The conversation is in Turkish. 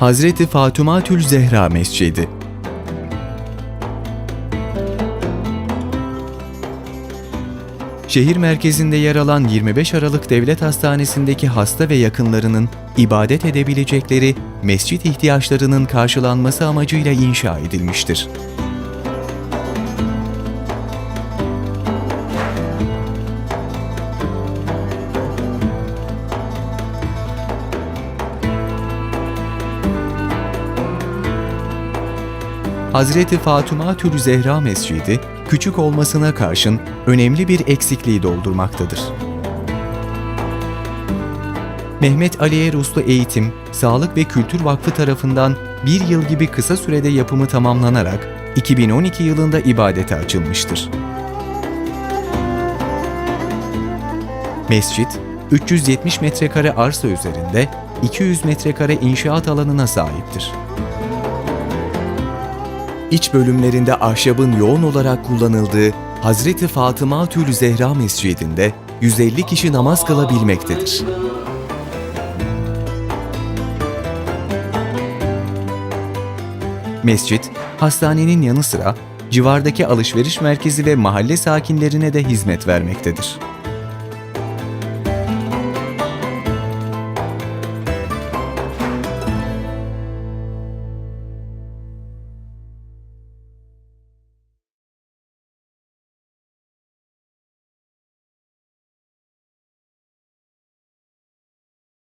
Hazreti Fatıma-tül Zehra Mescidi. Şehir merkezinde yer alan 25 Aralık Devlet Hastanesi'ndeki hasta ve yakınlarının ibadet edebilecekleri mescit ihtiyaçlarının karşılanması amacıyla inşa edilmiştir. Hazreti Fatıma Tül Zehra Mescidi, küçük olmasına karşın önemli bir eksikliği doldurmaktadır. Mehmet Ali Eruslu Eğitim, Sağlık ve Kültür Vakfı tarafından bir yıl gibi kısa sürede yapımı tamamlanarak 2012 yılında ibadete açılmıştır. Mescit, 370 metrekare arsa üzerinde 200 metrekare inşaat alanına sahiptir. İç bölümlerinde ahşabın yoğun olarak kullanıldığı Hazreti Fatıma Tül Zehra Mescidi'nde 150 kişi namaz kılabilmektedir. Mescit, hastanenin yanı sıra civardaki alışveriş merkezi ve mahalle sakinlerine de hizmet vermektedir.